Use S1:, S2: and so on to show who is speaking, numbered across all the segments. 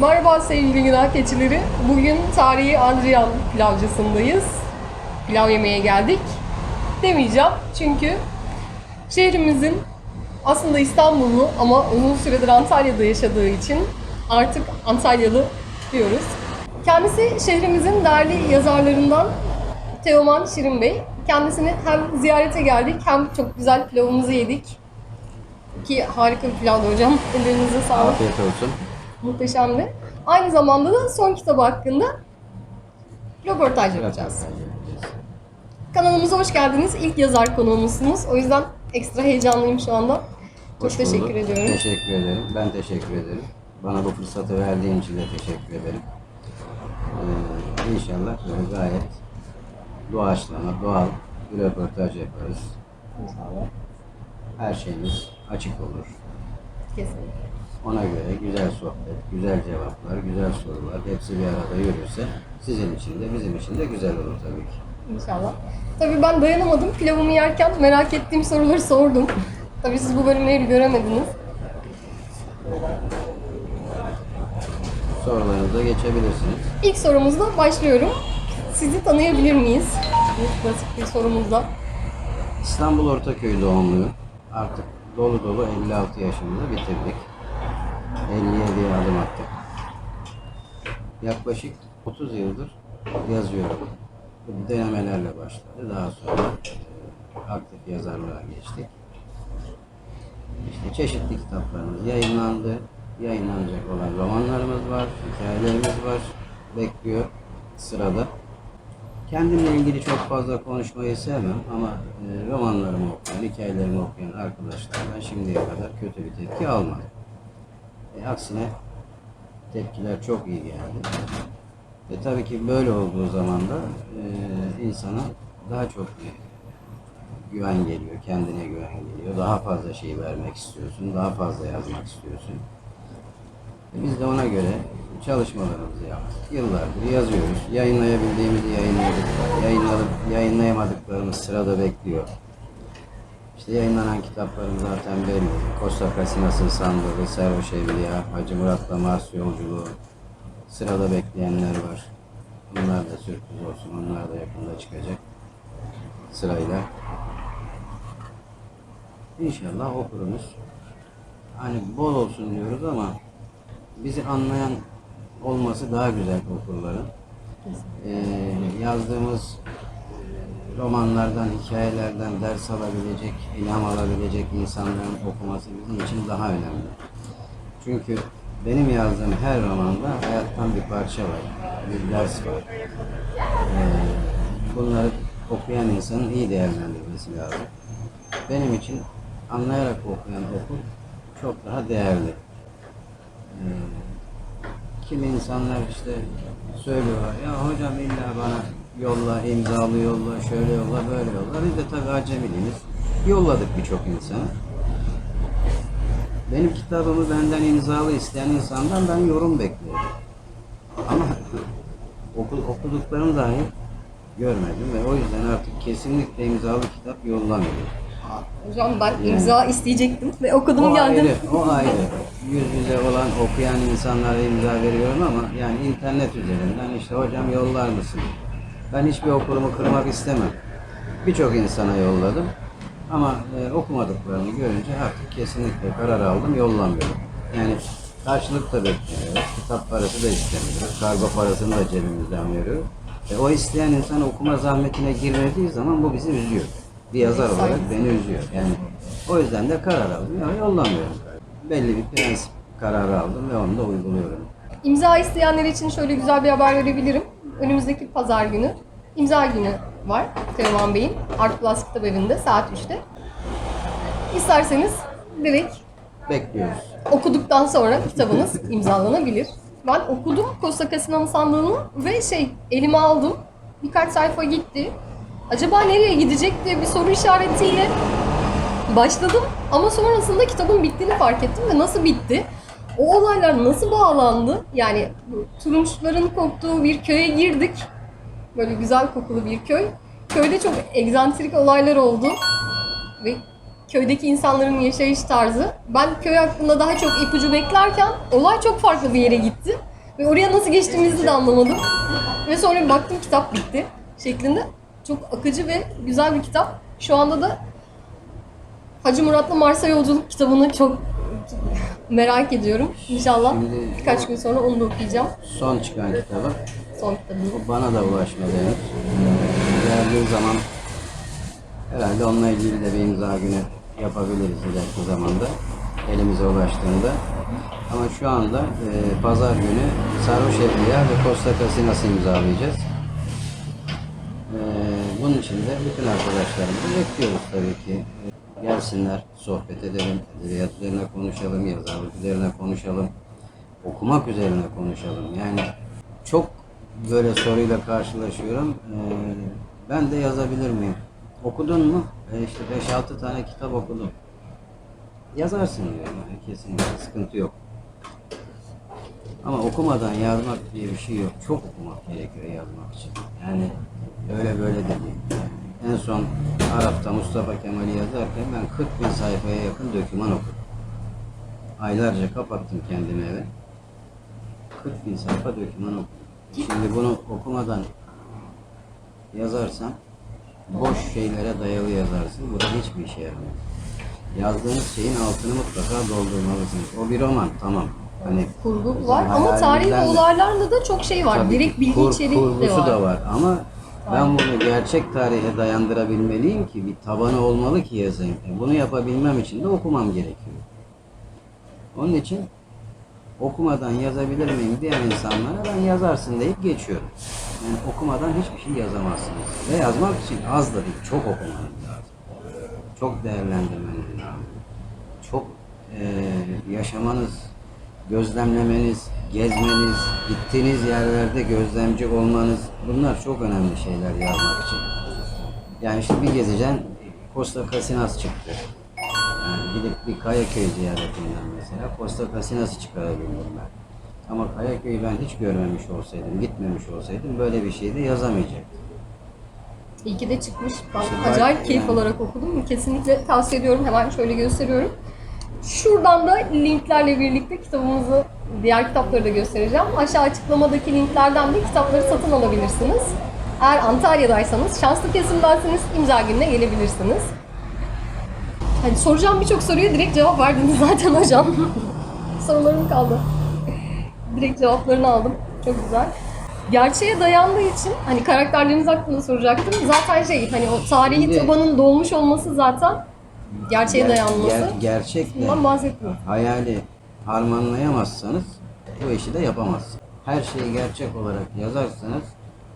S1: Merhaba sevgili günah keçileri. Bugün tarihi Adrian pilavcısındayız. Pilav yemeye geldik. Demeyeceğim çünkü şehrimizin aslında İstanbullu ama uzun süredir Antalya'da yaşadığı için artık Antalyalı diyoruz. Kendisi şehrimizin değerli yazarlarından Teoman Şirin Bey. Kendisini hem ziyarete geldik hem çok güzel pilavımızı yedik. Ki harika bir pilavdı hocam. Ellerinize sağlık.
S2: Afiyet olsun.
S1: Muhteşemdi. Aynı zamanda da son kitabı hakkında röportaj yapacağız. Kanalımıza hoş geldiniz. İlk yazar konuğumuzsunuz. O yüzden ekstra heyecanlıyım şu anda. Çok
S2: Hoş
S1: teşekkür
S2: bulduk.
S1: ediyorum.
S2: Teşekkür ederim. Ben teşekkür ederim. Bana bu fırsatı verdiğin için de teşekkür ederim. Ee, inşallah gayet doğaçlama, doğal bir röportaj yaparız.
S1: İnşallah.
S2: Her şeyimiz açık olur.
S1: Kesinlikle.
S2: Ona göre güzel sohbet, güzel cevaplar, güzel sorular hepsi bir arada yürürse sizin için de bizim için de güzel olur tabii ki.
S1: İnşallah. Tabii ben dayanamadım. Pilavımı yerken merak ettiğim soruları sordum. Tabii siz bu bölümleri göremediniz.
S2: Sorularınıza geçebilirsiniz.
S1: İlk sorumuzla başlıyorum. Sizi tanıyabilir miyiz? Bu basit bir sorumuzla.
S2: İstanbul Ortaköy doğumluyum. Artık dolu dolu 56 yaşımda bitirdik. 57'ye adım attık. Yaklaşık 30 yıldır yazıyorum. Bu denemelerle başladı. Daha sonra aktif yazarlığa geçtik. İşte çeşitli kitaplarımız yayınlandı. Yayınlanacak olan romanlarımız var, hikayelerimiz var. Bekliyor sırada. Kendimle ilgili çok fazla konuşmayı sevmem ama e, romanlarımı okuyan, hikayelerimi okuyan arkadaşlardan şimdiye kadar kötü bir tepki almadım. E, aksine tepkiler çok iyi geldi. E, tabii ki böyle olduğu zaman da e, insana daha çok güven geliyor, kendine güven geliyor. Daha fazla şey vermek istiyorsun, daha fazla yazmak istiyorsun. E, Biz de ona göre çalışmalarımızı yaptık. Yıllardır yazıyoruz. Yayınlayabildiğimizi yayınladık. Yayınladık, yayınlayamadıklarımız sırada bekliyor. İşte yayınlanan kitaplarım zaten belli. Costa Casinas'ın Sandığı, Servo Şevliya, Hacı Murat'la Mars Yolculuğu. Sırada bekleyenler var. Bunlar da sürpriz olsun. Onlar da yakında çıkacak. Sırayla. İnşallah okurumuz. Hani bol olsun diyoruz ama bizi anlayan olması daha güzel okurların. Ee, yazdığımız romanlardan, hikayelerden ders alabilecek, ilham alabilecek insanların okuması bizim için daha önemli. Çünkü benim yazdığım her romanda hayattan bir parça var, bir ders var. Ee, bunları okuyan insanın iyi değerlendirmesi lazım. Benim için anlayarak okuyan okur çok daha değerli. Ee, kimi insanlar işte söylüyorlar ya hocam illa bana yolla, imzalı yolla, şöyle yolla, böyle yolla. Biz de tabii acemiliğimiz yolladık birçok insana. Benim kitabımı benden imzalı isteyen insandan ben yorum bekliyorum. Ama oku, okuduklarım dahi görmedim ve o yüzden artık kesinlikle imzalı kitap yollamıyorum.
S1: Hocam ben imza isteyecektim ve okudum
S2: o
S1: geldim.
S2: ayrı, o ayrı. Yüz yüze olan okuyan insanlara imza veriyorum ama yani internet üzerinden işte hocam yollar mısın? Ben hiçbir okurumu kırmak istemem. Birçok insana yolladım. Ama e, okumadıklarını görünce artık kesinlikle karar aldım, yollamıyorum. Yani karşılık da beklemiyoruz. Kitap parası da istemiyoruz. Kargo parasını da cebimizden veriyoruz. E, o isteyen insan okuma zahmetine girmediği zaman bu bizi üzüyor. Bir yazar olarak beni üzüyor. Yani o yüzden de karar aldım. Ya yollamıyorum. Belli bir prensip kararı aldım ve onu da uyguluyorum.
S1: İmza isteyenler için şöyle güzel bir haber verebilirim. Önümüzdeki pazar günü imza günü var Teoman Bey'in Art Plus Kitap Evi'nde saat 3'te. İsterseniz direkt
S2: Bekliyoruz.
S1: okuduktan sonra kitabınız imzalanabilir. Ben okudum Costa Casina'nın sandığını ve şey elime aldım. Birkaç sayfa gitti. Acaba nereye gidecek diye bir soru işaretiyle başladım. Ama sonrasında kitabın bittiğini fark ettim ve nasıl bitti? O olaylar nasıl bağlandı? Yani turunçların koktuğu bir köye girdik. Böyle güzel kokulu bir köy. köyde çok egzantrik olaylar oldu. Ve köydeki insanların yaşayış tarzı. Ben köy hakkında daha çok ipucu beklerken olay çok farklı bir yere gitti. Ve oraya nasıl geçtiğimizi de anlamadım. Ve sonra bir baktım kitap bitti şeklinde. Çok akıcı ve güzel bir kitap. Şu anda da Hacı Murat'la Mars'a Yolculuk kitabını çok merak ediyorum. İnşallah
S2: Şimdi-
S1: birkaç gün sonra onu da okuyacağım.
S2: Son çıkan kitabı.
S1: Son kitabını.
S2: O bana da ulaşmadı henüz. Geldiği zaman herhalde onunla ilgili de bir imza günü yapabiliriz ileriki zamanda. Elimize ulaştığında. Ama şu anda e, pazar günü Sarhoş Evliya ve Costa Casinas'ı imzalayacağız. Bunun için de bütün arkadaşlarımızı bekliyoruz tabii ki. Gelsinler, sohbet edelim, edebiyat üzerine konuşalım, yazarlık üzerine konuşalım, okumak üzerine konuşalım. Yani çok böyle soruyla karşılaşıyorum. E, ben de yazabilir miyim? Okudun mu? E, işte 5-6 tane kitap okudum. Yazarsın diyorum yani kesinlikle sıkıntı yok. Ama okumadan yazmak diye bir şey yok. Çok okumak gerekiyor yazmak için. Yani öyle böyle de. En son Arap'ta Mustafa Kemal'i yazarken ben 40 bin sayfaya yakın döküman okudum. Aylarca kapattım kendimi eve. 40 bin sayfa döküman okudum. Şimdi bunu okumadan yazarsan boş şeylere dayalı yazarsın. Bu da hiçbir işe yaramaz. Yazdığınız şeyin altını mutlaka doldurmalısınız. O bir roman tamam. Hani
S1: Kurgu var ama tarihi
S2: de-
S1: olaylarla da çok şey var.
S2: Tabii
S1: Direkt bilgi
S2: kur-
S1: içeriği de
S2: kurgusu
S1: var.
S2: da var ama ben bunu gerçek tarihe dayandırabilmeliyim ki bir tabanı olmalı ki yazayım. E, Bunu yapabilmem için de okumam gerekiyor. Onun için okumadan yazabilir miyim diyen insanlara ben yazarsın deyip geçiyorum. Yani okumadan hiçbir şey yazamazsınız. Ve yazmak için az da değil, çok okumanız lazım. Çok değerlendirmeniz lazım. Çok eee, yaşamanız, gözlemlemeniz, gezmeniz, gittiğiniz yerlerde gözlemci olmanız bunlar çok önemli şeyler yazmak için. Yani işte bir gezeceksin, Costa Casinas çıktı. Yani gidip bir Kayaköy ziyaretinden mesela Costa Casinas'ı çıkarabildim ben. Ama Kayaköy'ü ben hiç görmemiş olsaydım, gitmemiş olsaydım böyle bir şey de yazamayacaktım.
S1: İyi ki de çıkmış. Ben
S2: İşte
S1: acayip keyif
S2: yani-
S1: alarak okudum. Kesinlikle tavsiye ediyorum. Hemen şöyle gösteriyorum. Şuradan da linklerle birlikte kitabımızı, diğer kitapları da göstereceğim. Aşağı açıklamadaki linklerden de kitapları satın alabilirsiniz. Eğer Antalya'daysanız, şanslı kesimdenseniz imza gününe gelebilirsiniz. Hani soracağım birçok soruya direkt cevap verdiniz zaten hocam. Sorularım kaldı. Direkt cevaplarını aldım. Çok güzel. Gerçeğe dayandığı için hani karakterleriniz hakkında soracaktım. Zaten şey hani o tarihi tabanın dolmuş olması zaten gerçeğe
S2: Ger-
S1: dayanması.
S2: ger- gerçekle
S1: Bundan bahsetmiyorum.
S2: hayali harmanlayamazsanız bu işi de yapamazsınız. Her şeyi gerçek olarak yazarsanız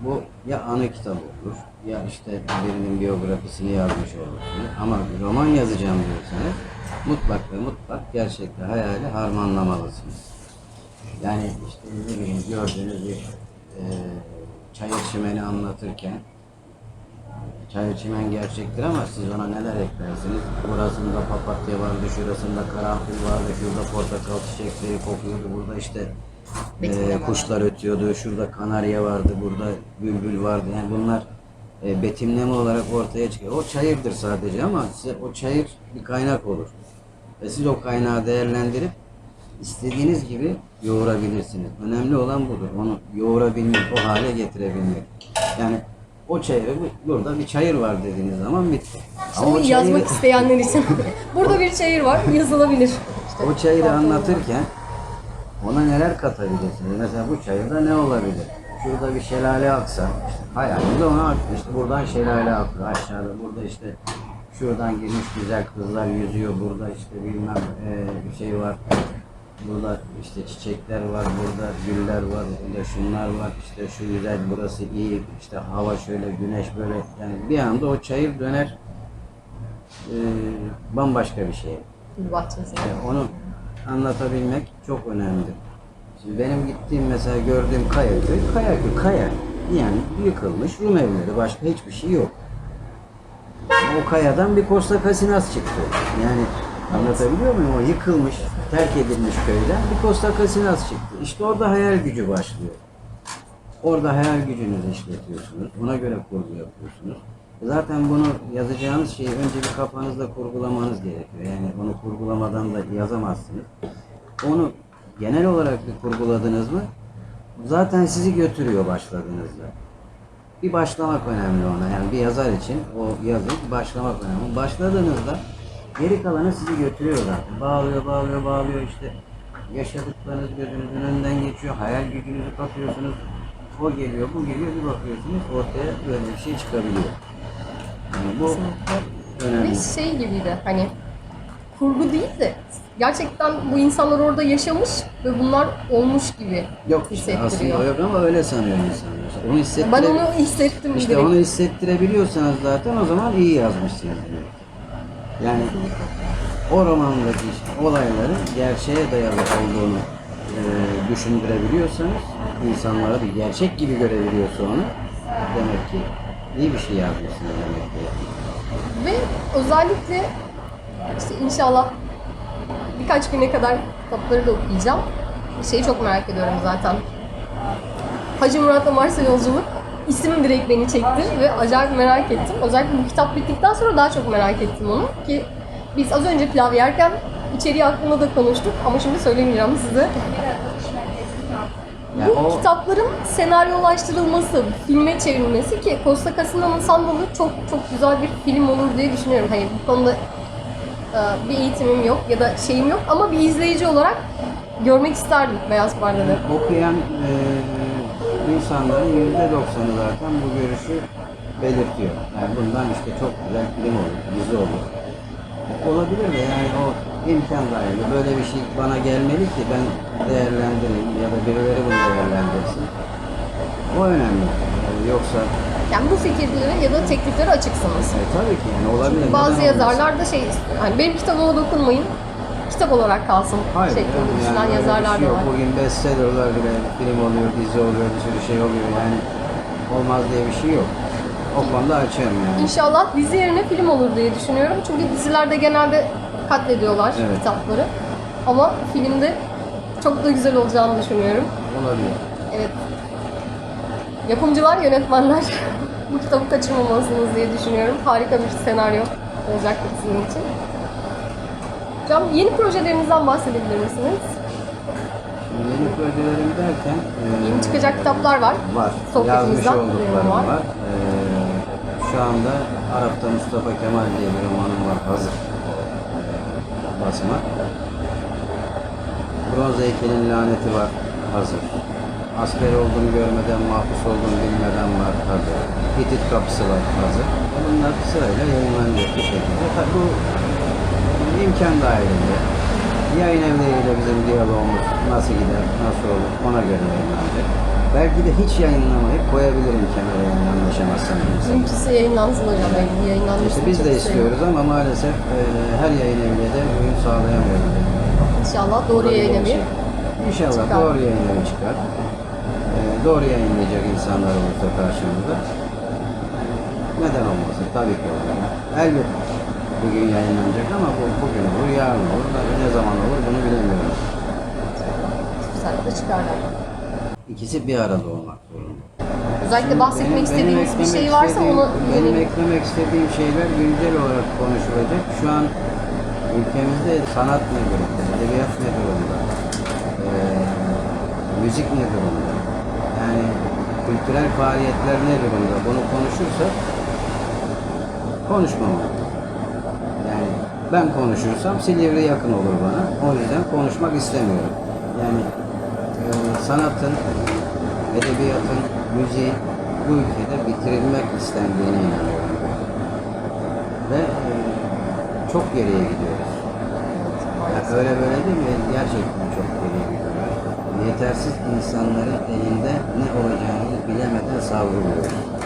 S2: bu ya anı kitabı olur ya işte birinin biyografisini yazmış olursunuz. Ama bir roman yazacağım diyorsanız mutlak ve mutlak gerçekle hayali harmanlamalısınız. Yani işte ne bileyim gördüğünüz bir e, çayır çimeni anlatırken Çayır çimen gerçektir ama siz ona neler eklersiniz? Burasında papatya vardı, şurasında karanfil vardı, şurada portakal çiçekleri kokuyordu, burada işte e, kuşlar ötüyordu, şurada kanarya vardı, burada bülbül vardı. Yani bunlar e, betimleme olarak ortaya çıkıyor. O çayırdır sadece ama size o çayır bir kaynak olur. Ve siz o kaynağı değerlendirip istediğiniz gibi yoğurabilirsiniz. Önemli olan budur. Onu yoğurabilmek, o hale getirebilmek. Yani o çayırı bu- burada bir çayır var dediğiniz zaman bitti.
S1: İşte onu yazmak isteyenler için. Burada bir çayır var, yazılabilir. İşte
S2: o çayırı anlatırken ona neler katabilirsiniz? Mesela bu çayırda ne olabilir? Şurada bir şelale aksa, işte hayalimde ona ak- işte buradan şelale akıyor aşağıda, burada işte şuradan girmiş güzel kızlar yüzüyor, burada işte bilmem eee, bir şey var. Burada işte çiçekler var, burada güller var, burada şunlar var, işte şu güzel, burası iyi, işte hava şöyle, güneş böyle. Yani bir anda o çayır döner eee, bambaşka bir şey.
S1: bir bahçesi.
S2: Yani onu anlatabilmek çok önemli. Şimdi benim gittiğim mesela gördüğüm Kayaköy, Kayaköy, Kaya. Yani yıkılmış Rum evleri, başka hiçbir şey yok. O kayadan bir Costa Casinas çıktı. Yani anlatabiliyor muyum? O yıkılmış, terk edilmiş köyden bir Costa Casinas çıktı. İşte orada hayal gücü başlıyor. Orada hayal gücünüzü işletiyorsunuz. Ona göre kurgu yapıyorsunuz. Zaten bunu yazacağınız şeyi önce bir kafanızda kurgulamanız gerekiyor. Yani onu kurgulamadan da yazamazsınız. Onu genel olarak bir kurguladınız mı zaten sizi götürüyor başladığınızda. Bir başlamak önemli ona. Yani bir yazar için o yazı başlamak önemli. Başladığınızda geri kalanı sizi götürüyor zaten. Bağlıyor, bağlıyor, bağlıyor işte. Yaşadıklarınız gözünüzün önünden geçiyor. Hayal gücünüzü katıyorsunuz. O geliyor, bu geliyor, bir bakıyorsunuz ortaya böyle bir şey çıkabiliyor. Yani bu önemli.
S1: Ve şey gibiydi hani kurgu değil de gerçekten bu insanlar orada yaşamış ve bunlar olmuş gibi
S2: Yok aslında
S1: hissettiriyor.
S2: o yok ama öyle sanıyor insanlar. İşte Onu hissettire...
S1: Ben onu hissettim
S2: İşte
S1: direkt.
S2: onu hissettirebiliyorsanız zaten o zaman iyi yazmışsınız diyor. Yani o romandaki olayların gerçeğe dayalı olduğunu e, düşündürebiliyorsanız insanlara bir gerçek gibi görebiliyorsa onu demek ki iyi bir şey yazmışsınız demek ki.
S1: Ve özellikle işte inşallah birkaç güne kadar kitapları da okuyacağım. Şeyi çok merak ediyorum zaten. Hacı Murat'la Mars'a yolculuk isim direkt beni çekti ve acayip merak ettim. Özellikle bu kitap bittikten sonra daha çok merak ettim onu ki biz az önce pilav yerken içeriği hakkında da konuştuk ama şimdi söylemeyeceğim size.
S2: Yani
S1: Bu
S2: o
S1: kitapların senaryolaştırılması, filme çevrilmesi ki Costa Casina'nın Sandalı çok çok güzel bir film olur diye düşünüyorum. Hani bu konuda e, bir eğitimim yok ya da şeyim yok ama bir izleyici olarak görmek isterdim Beyaz Perdede.
S2: okuyan e, insanların yüzde doksanı zaten bu görüşü belirtiyor. Yani bundan işte çok güzel film olur, dizi olur. Olabilir de yani o imkan dahilinde böyle bir şey bana gelmeli ki ben değerlendireyim ya da birileri bunu değerlendirsin. O önemli. Yani yoksa
S1: Yani bu fikirlere ya da tekliflere açıksınız.
S2: e, tabii ki yani olabilir.
S1: Bazı
S2: Neden olmasın?
S1: yazarlar da şey istiyor. Hani benim kitabıma dokunmayın. Kitap olarak kalsın
S2: Hayır,
S1: şeklinde
S2: yani
S1: düşünen
S2: bir
S1: yazarlar
S2: şey
S1: da var.
S2: Bugün bestsellerlar bile film oluyor, dizi oluyor, bir sürü şey oluyor yani olmaz diye bir şey yok. O konuda açığım yani.
S1: İnşallah dizi yerine film olur diye düşünüyorum. Çünkü dizilerde genelde katlediyorlar
S2: Evet.
S1: kitapları. Ama filmde çok da güzel olacağını düşünüyorum.
S2: Olabilir.
S1: Evet. Yapımcılar, yönetmenler bu kitabı kaçırmamalısınız diye düşünüyorum. Harika bir senaryo olacaktır sizin için. Hocam yeni projelerinizden bahsedebilir misiniz?
S2: Yeni projelerim derken e,
S1: Yeni çıkacak kitaplar var.
S2: var. Yazmış olduklarım
S1: var.
S2: var. E, şu anda Arap'ta Mustafa Kemal diye bir romanım var hazır. E, basma. Bronz heykelin laneti var hazır. Asker olduğunu görmeden, mahpus olduğunu bilmeden var hazır. Hitit kapısı var hazır. Bunlar sırayla yayınlanacak bir şekilde. Tabii bu imkan dahilinde. Yayın evleriyle bizim diyalogumuz nasıl gider, nasıl olur ona göre yayınlanacak. Belki de hiç yayınlamayıp koyabilirim kenara yani anlaşamazsam kimse.
S1: Mümkünse yayınlansın hocam. Yani yayınlanmasını
S2: İşte biz de istiyoruz ama maalesef e, her yayın eviyle de uyum sağlayamıyoruz.
S1: İnşallah doğru yayın evi.
S2: şey. İnşallah
S1: çıkar.
S2: doğru yayın evi çıkar. E, doğru yayınlayacak insanlar olursa karşımızda. Neden olmasın? Tabii ki olur. Elbette bugün yayınlanacak ama bu bugün olur, yarın olur. Ne zaman olur bunu bilemiyorum.
S1: Saatte çıkarlar.
S2: İkisi bir arada olmak zorunda.
S1: Özellikle bahsetmek
S2: Benim-
S1: istediğiniz
S2: benim
S1: bir şey varsa onu
S2: Benim eklemek istediğim şeyler güncel olarak konuşulacak. Şu an ülkemizde sanat ne durumda, edebiyat ne durumda, eee, müzik ne durumda, yani kültürel faaliyetler ne durumda bunu konuşursak konuşmamalı. Yani ben konuşursam Silivri yakın olur bana. O yüzden konuşmak istemiyorum. Yani eee, sanatın, edebiyatın, müziğin bu ülkede bitirilmek istendiğine inanıyorum. Ve eee, çok geriye gidiyoruz. Ya öyle böyle değil mi? Gerçekten çok geriye gidiyoruz. Yetersiz insanların elinde ne olacağını bilemeden savruluyoruz.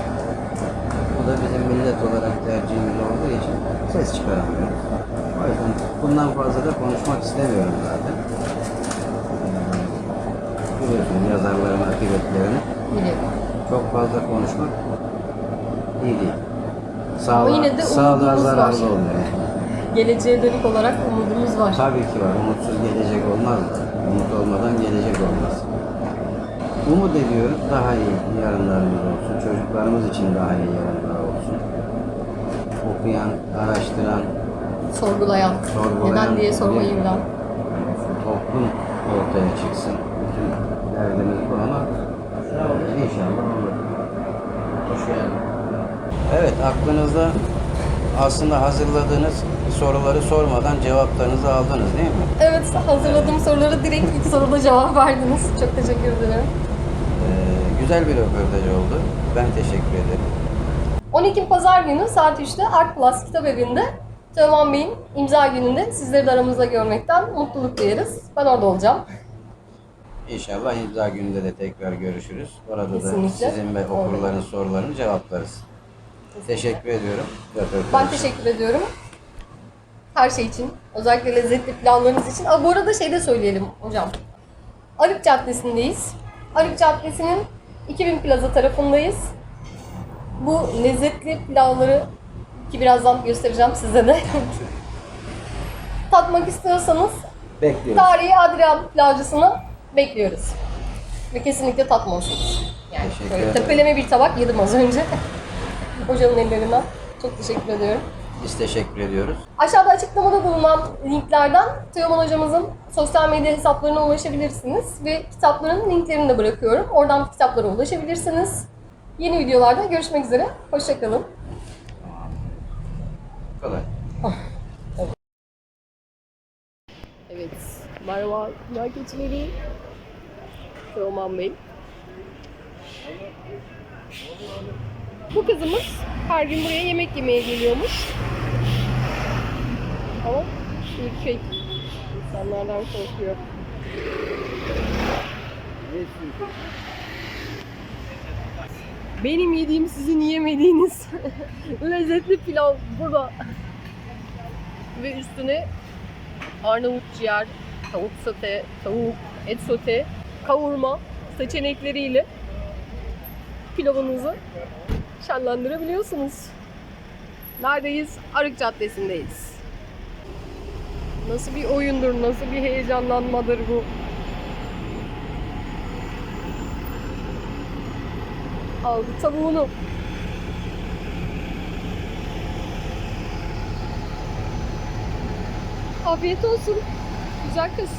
S2: Millet olarak tercihimiz olduğu için ses çıkaramıyoruz. O yüzden bundan fazla da konuşmak istemiyorum zaten. Ee, Biliyorsunuz yazarların akıbetlerini
S1: Biliyorum.
S2: çok fazla konuşmak iyi değil. Sağlığa,
S1: yine de
S2: sağlığa
S1: umudumuz var.
S2: zararlı oluyor.
S1: Geleceğe dönük olarak umudumuz var.
S2: Tabii ki var. Umutsuz gelecek olmaz. Umut olmadan gelecek olmaz. Umut ediyoruz daha iyi yarınlarımız olsun. Çocuklarımız için daha iyi yarınlar. Okuyan, araştıran,
S1: Sorgulayan.
S2: Sorgulayan
S1: Neden diye sormayı
S2: bir-
S1: bilen.
S2: toplum ortaya çıksın. Bütün derdimiz bu ama inşallah olur. Hoş geldin. Evet, aklınızda aslında hazırladığınız soruları sormadan cevaplarınızı aldınız değil mi?
S1: Evet hazırladığım soruları direkt ilk soruda cevap verdiniz. Çok teşekkür ederim.
S2: Ee, güzel bir röportaj oldu. Ben teşekkür ederim.
S1: 10 Ekim Pazar günü saat 3'te Art Plus Kitap Evi'nde Teoman Bey'in imza gününde sizleri de aramızda görmekten mutluluk duyarız. Ben orada olacağım.
S2: İnşallah imza gününde de tekrar görüşürüz. Orada da
S1: Kesinlikle.
S2: sizin ve okurların sorularını cevaplarız. Teşekkür ediyorum.
S1: Ben teşekkür ediyorum. Her şey için. Özellikle lezzetli planlarınız için. Aa, bu arada şey de söyleyelim hocam. Arık Caddesi'ndeyiz. Arık Caddesi'nin 2000 Plaza tarafındayız. Bu lezzetli pilavları ki birazdan göstereceğim size de. Tatmak istiyorsanız
S2: Bekliyoruz.
S1: Tarihi Adrian pilavcısını bekliyoruz. Ve kesinlikle tatmalısınız. Yani
S2: Teşekkür
S1: şöyle
S2: ederim.
S1: tepeleme bir tabak yedim az önce. Hocamın ellerinden. Çok teşekkür ediyorum.
S2: Biz teşekkür ediyoruz.
S1: Aşağıda açıklamada bulunan linklerden Teoman hocamızın sosyal medya hesaplarına ulaşabilirsiniz. Ve kitapların linklerini de bırakıyorum. Oradan kitaplara ulaşabilirsiniz. Yeni videolarda görüşmek üzere. Hoşçakalın.
S2: Bu kadar.
S1: Evet. Merhaba. Pilav keçileri. Teoman Bey. Bu kızımız her gün buraya yemek yemeye geliyormuş. Ama ürkek. İnsanlardan korkuyor. Benim yediğim sizin yemediğiniz lezzetli pilav burada. Ve üstüne Arnavut ciğer, tavuk sote, tavuk, et sote, kavurma seçenekleriyle pilavınızı şenlendirebiliyorsunuz. Neredeyiz? Arık Caddesi'ndeyiz. Nasıl bir oyundur, nasıl bir heyecanlanmadır bu? Aldı tavuğunu. Afiyet olsun. Güzel kız.